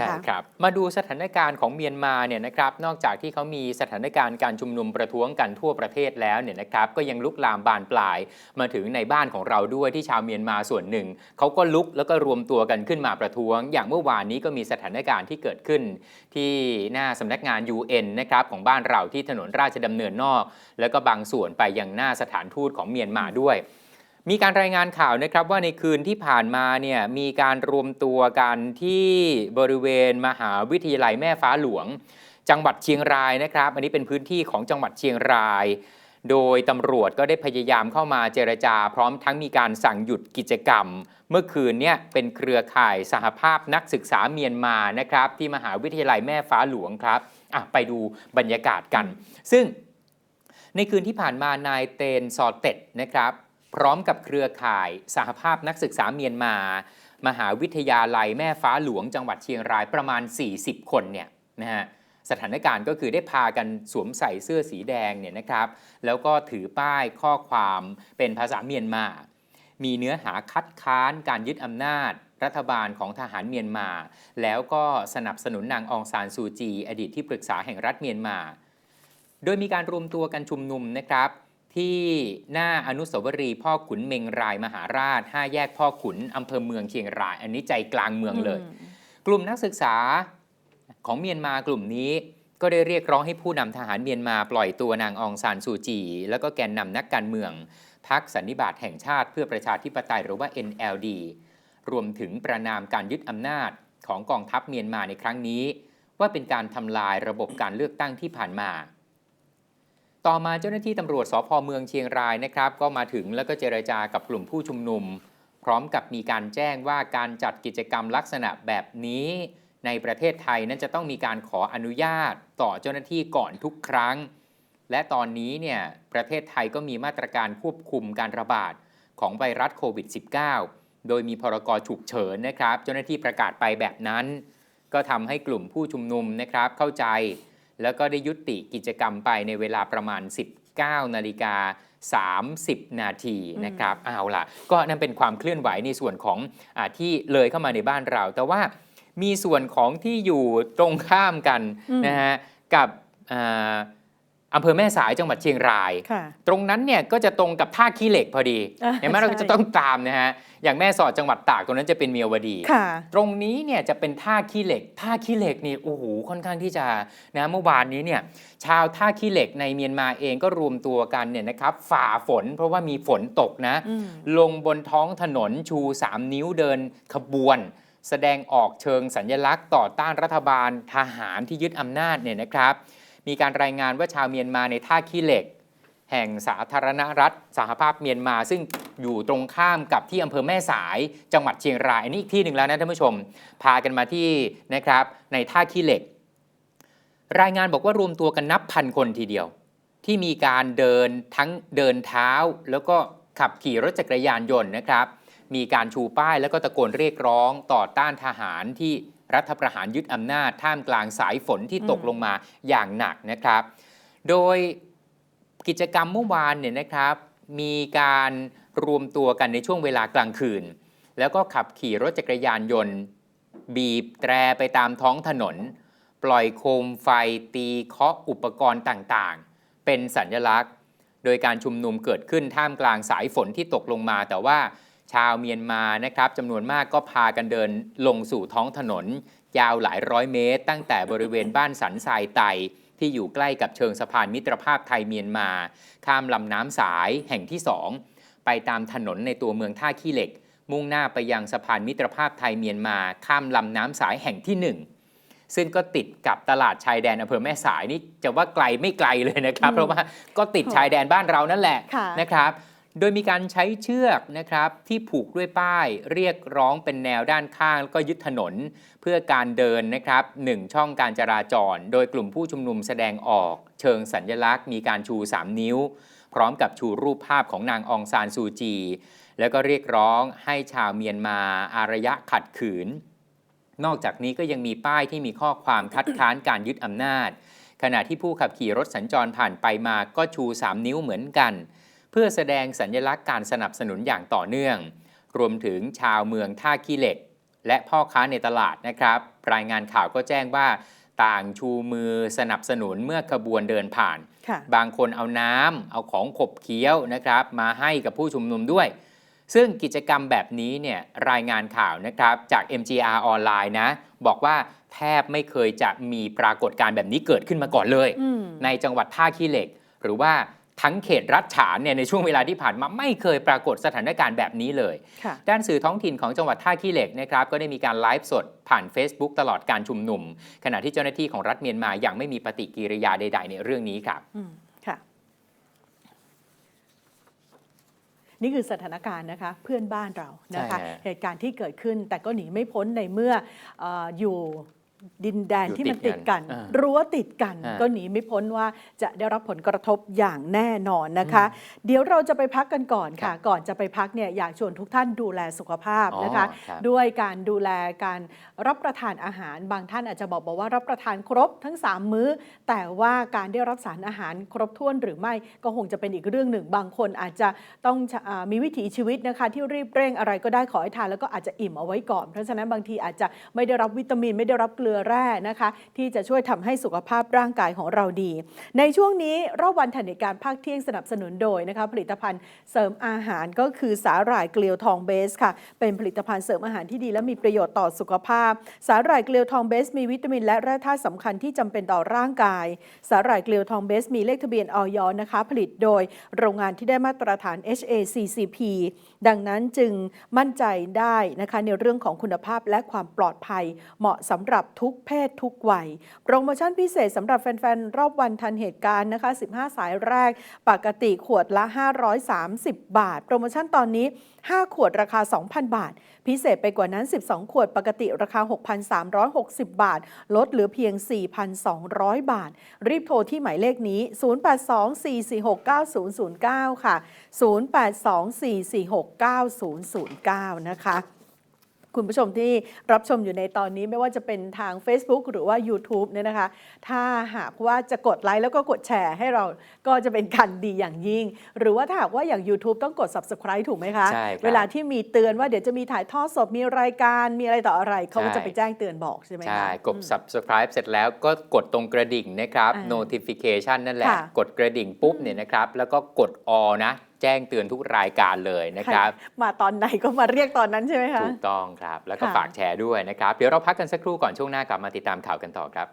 นะใช่ครับ มาดูสถานการณ์ของเมียนมาเนี่ยนะครับ นอกจากที่เขามีสถานการณ์การชุมนุมประท้วงกันทั่วประเทศแล้วเนี่ยนะครับ ก็ยังลุกลามบานปลาย มาถึงในบ้านของเราด้วยที่ชาวเมียนมาส่วนหนึ่ง เขาก็ลุกแล้วก็รวมตัวกันขึ้นมาประท้วง อย่างเมื่อวานนี้ก็มีสถานการณ์ที่เกิดขึ้น ที่หน้าสำนักงาน UN นะครับของบ้านเราที่ถนนราชดำเนินนอก แล้วก็บางส่วนไปยังหน้าสถานทูตของเมียนมาด้วย มีการรายงานข่าวนะครับว่าในคืนที่ผ่านมาเนี่ยมีการรวมตัวกันที่บริเวณมหาวิทยาลัยแม่ฟ้าหลวง จังหวัดเชียงรายนะครับ อันนี้เป็นพื้นที่ของจังหวัดเชียงราย โดยตำรวจก็ได้พยายามเข้ามาเจรจา พร้อมทั้งมีการสั่งหยุดกิจกรรม เมื่อคืนเนี่ยเป็นเครือข่ายสหภาพนักศึกษาเมียนมานะครับ ที่มหาวิทยาลัยแม่ฟ้าหลวงครับไปดูบรรยากาศกัน ซึ่งในคืนที่ผ่านมานายเตนซอเต็ดนะครับ พร้อมกับเครือข่ายสหภาพนักศึกษาเมียนมา มหาวิทยาลัยแม่ฟ้าหลวงจังหวัดเชียงรายประมาณ 40 คนเนี่ยนะฮะสถานการณ์ก็คือได้พากันสวมใส่เสื้อสีแดงเนี่ยนะครับ แล้วก็ถือป้ายข้อความเป็นภาษาเมียนมา มีเนื้อหาคัดค้านการยึดอำนาจ รัฐบาลของทหารเมียนมา แล้วก็สนับสนุนนางองซานซูจี อดีตที่ปรึกษาแห่งรัฐเมียนมา โดยมีการรวมตัวกันชุมนุมนะครับ ที่หน้าอนุสาวรีย์พ่อขุนเมงรายมหาราช 5 แยกพ่อขุนอำเภอเมืองเชียงราย อันนี้ใจกลางเมืองเลย กลุ่มนักศึกษาของเมียนมากลุ่มนี้ก็ได้เรียกร้องให้ผู้นำทหารเมียนมาปล่อยตัวนางองซานซูจี แล้วก็แกนนำนักการเมืองพักสันนิบาตแห่งชาติเพื่อประชาธิปไตยหรือว่า NLD รวมถึงประนามการยึดอำนาจของกองทัพเมียนมาในครั้งนี้ ว่าเป็นการทำลายระบบการเลือกตั้งที่ผ่านมา ต่อมาเจ้าหน้าที่ตำรวจสพเมืองเชียงรายนะครับ ก็มาถึงแล้วก็เจรจากับกลุ่มผู้ชุมนุม พร้อมกับมีการแจ้งว่าการจัดกิจกรรมลักษณะแบบนี้ ในประเทศไทยนั้นจะต้องมีการขออนุญาตต่อเจ้าหน้าที่ก่อนทุกครั้ง และตอนนี้เนี่ยประเทศไทยก็มีมาตรการควบคุมการระบาดของไวรัสโควิด -19 โดยมีพรกฉุกเฉินนะครับ เจ้าหน้าที่ประกาศไปแบบนั้น ก็ทำให้กลุ่มผู้ชุมนุมนะครับเข้าใจ แล้วก็ได้ยุติกิจกรรมไปในเวลาประมาณ 19 นาฬิกา30 นาทีนะครับเอาล่ะ ก็นั่นเป็นความเคลื่อนไหวในส่วนของอาที่เลยเข้ามาในบ้านเรา แต่ว่ามีส่วนของที่อยู่ตรงข้ามกันอืมนะฮะกับ อ่าอำเภอแม่สายจังหวัดเชียงราย ค่ะ ตรงนั้นเนี่ยก็จะตรงกับท่าขี้เหล็กพอดีอ่าเห็นไหมเราก็ใช่ จะต้องตามนะฮะอย่างแม่สอดจังหวัดตากตรงนั้นจะเป็นเมียวดี ค่ะ ตรงนี้เนี่ยจะเป็นท่าขี้เหล็ก ท่าขี้เหล็กนี่โอ้โหค่อนข้างที่จะนะเมื่อวานนี้เนี่ยชาวท่าขี้เหล็กในเมียนมาเองก็รวมตัวกันเนี่ยนะครับฝ่าฝนเพราะว่ามีฝนตกนะ อืม ลงบนท้องถนนชู 3 นิ้วเดินขบวน แสดงออกเชิงสัญญลักษณ์ต่อต้านรัฐบาลทหารที่ยึดอำนาจเนี่ยนะครับ มีการรายงานว่าชาวเมียนมาในท่าขี้เหล็ก แห่งสาธารณรัฐ สหภาพเมียนมา ซึ่งอยู่ตรงข้ามกับที่อำเภอแม่สายจังหวัดเชียงรายอันนี้อีกที่หนึ่งแล้วนะท่านผู้ชม พากันมาที่นะครับในท่าขี้เหล็ก รายงานบอกว่ารวมตัวกันนับพันคนทีเดียว ที่มีการเดินทั้งเดินเท้า แล้วก็ขับขี่รถจักรยานยนต์นะครับ มีการชูป้ายแล้วก็ตะโกนเรียกร้องต่อต้านทหารที่ รัฐประหารยึดอำนาจท่ามกลางสายฝนที่ตกลงมาอย่างหนักนะครับ โดยกิจกรรมเมื่อวานเนี่ยนะครับ มีการรวมตัวกันในช่วงเวลากลางคืน แล้วก็ขับขี่รถจักรยานยนต์ บีบแตรไปตามท้องถนน ปล่อยโคมไฟตีเคาะอุปกรณ์ต่างๆ เป็นสัญลักษณ์ โดยการชุมนุมเกิดขึ้นท่ามกลางสายฝนที่ตกลงมาแต่ว่า ชาวเมียนมานะครับจำนวนมากก็พากันเดินลงสู่ท้องถนน ยาวหลายร้อยเมตร ตั้งแต่บริเวณบ้านสันทรายไต ที่อยู่ใกล้กับเชิงสะพานมิตรภาพไทยเมียนมา ข้ามลำน้ำสายแห่งที่2ไปตามถนนในตัวเมืองท่าขี้เหล็ก มุ่งหน้าไปยังสะพานมิตรภาพไทยเมียนมา ข้ามลำน้ำสายแห่งที่1ซึ่งก็ติดกับตลาดชายแดนอำเภอแม่สายนี่จะว่าไกลไม่ไกลเลยนะครับอืมเพราะว่าก็ติดชายแดนบ้านเรานั่นแหละค่ะนะครับ โดยมีการใช้เชือกนะครับที่ผูกด้วยป้ายเรียกร้องเป็นแนวด้านข้างแล้วก็ยึดถนน เพื่อการเดินนะครับหนึ่งช่องการจราจร โดยกลุ่มผู้ชุมนุมแสดงออก เชิงสัญญลักษณ์มีการชู 3 นิ้ว พร้อมกับชูรูปภาพของนางองซานซูจี แล้วก็เรียกร้องให้ชาวเมียนมาอารยะขัดขืน นอกจากนี้ก็ยังมีป้ายที่มีข้อความคัดค้านการยึดอำนาจ ขณะที่ผู้ขับขี่รถสัญจรผ่านไปมาก็ชู 3 นิ้วเหมือนกัน พื่อแสดงสัญลักษณ์การสนับสนุนอย่างต่อเนื่อง รวมถึงชาวเมืองท่าขี้เหล็ก และพ่อค้าในตลาดนะครับ รายงานข่าวก็แจ้งว่า ต่างชูมือสนับสนุนเมื่อขบวนเดินผ่านค่ะบางคนเอาน้ำเอาของขบเคี้ยวนะครับ มาให้กับผู้ชุมนุมด้วย ซึ่งกิจกรรมแบบนี้เนี่ยรายงานข่าวนะครับจาก MGR ออนไลน์นะบอกว่าแทบไม่เคยจะมีปรากฏการณ์แบบนี้เกิดขึ้นมาก่อนเลยอืมในจังหวัดท่าขี้เหล็ก หรือว่า ทั้งเขตรัฐฉานเนี่ยในช่วงเวลาที่ผ่านมาไม่เคยปรากฏสถานการณ์แบบนี้เลยค่ะด้านสื่อท้องถิ่นของจังหวัดท่าขี้เหล็กนะครับก็ได้มีการไลฟ์สดผ่าน Facebook ตลอดการชุมนุม ขณะที่เจ้าหน้าที่ของรัฐเมียนมายังไม่มีปฏิกิริยาใด ๆ ในเรื่องนี้ครับอืมค่ะนี่คือสถานการณ์นะคะเพื่อนบ้านเรานะคะใช่ฮะเหตุการณ์ที่เกิดขึ้นแต่ก็หนีไม่พ้นในเมื่อเอออยู่ ดินแดนอยู่ที่มันติติดดกักันนอ่ารั้วติดกันอ่าก็หนีไม่พ้นว่าจะได้รับผลกระทบอย่างแน่นอนนะคะ เดี๋ยวเราจะไปพักกันก่อนค่ะ ก่อนจะไปพักเนี่ยอยากชวนทุกท่านดูแลสุขภาพนะคะอ๋อครับด้วยการดูแลการรับประทานอาหารบางท่านอาจจะบอกบอกว่ารับประทานครบทั้ง 3 มื้อ แต่ว่าการได้รับสารอาหารครบถ้วนหรือไม่ก็คงจะเป็นอีกเรื่องหนึ่ง บางคนอาจจะต้องอามีวิถีชีวิตนะคะ ที่รีบเร่งอะไรก็ได้ขอให้ทานแล้วก็อาจจะอิ่มเอาไว้ก่อนเพราะฉะนั้นบางทีอาจจะไม่ได้รับวิตามินไม่ได้รับเกลือือแร่นะคะ ที่จะช่วยทำให้สุขภาพร่างกายของเราดี ในช่วงนี้รอบวันทันเหตุการ์ภาคเที่ยงสนับสนุนโดยนะคะผลิตภัณฑ์เสริมอาหารก็คือสาหร่ายเกลียวทองเบสค่ะ เป็นผลิตภัณฑ์เสริมอาหารที่ดีและมีประโยชน์ต่อสุขภาพ สาหร่ายเกลียวทองเบสมีวิตามินและแร่ธาตุสำคัญที่จำเป็นต่อร่างกาย สาหร่ายเกลียวทองเบสมีเลขทะเบียนออยนะคะ ผลิตโดยโรงงานที่ได้มาตรฐาน HACCP ดังนั้นจึงมั่นใจได้นะคะในเรื่องของคุณภาพและความปลอดภัย เหมาะสำหรับทุกเพศทุกวัย โปรโมชั่นพิเศษสำหรับแฟน ๆ รอบวันทันเหตุการณ์นะคะ 15 สายแรก ปกติขวดละ 530 บาท โปรโมชั่นตอนนี้ 5 ขวดราคา 2,000 บาท พิเศษไปกว่านั้น 12 ขวดปกติราคา 6,360 บาท ลดเหลือเพียง 4,200 บาท รีบโทรที่หมายเลขนี้ 0824469009 ค่ะ 0824469009 นะคะ คุณผู้ชมที่รับชมอยู่ในตอนนี้ไม่ว่าจะเป็นทาง Facebook หรือว่า YouTube เนี่ยนะคะ ถ้าหากว่าจะกดไลค์แล้วก็กดแชร์ให้เราก็จะเป็นการดีอย่างยิ่ง หรือว่าถ้าหากว่าอย่าง YouTube ต้องกด Subscribe ถูกไหมคะ ใช่ครับเวลาที่มีเตือนว่าเดี๋ยวจะมีถ่ายทอดสดมีรายการมีอะไรต่ออะไรเขาก็ใช่ จะไปแจ้งเตือนบอกใช่ไหมคะใช่ กด อืม subscribe เสร็จแล้วก็กดตรงกระดิ่งนะครับ อ่า notification นั่นแหละ ค่ะกดกระดิ่งปุ๊บเนี่ยนะครับ แล้วก็กด all นะ แจ้งเตือนทุกรายการเลยนะครับ มาตอนไหนก็มาเรียกตอนนั้นใช่ไหมคะ ถูกต้องครับ แล้วก็ฝากแชร์ด้วยนะครับ เดี๋ยวเราพักกันสักครู่ก่อนช่วงหน้ากลับมาติดตามข่าวกันต่อครับ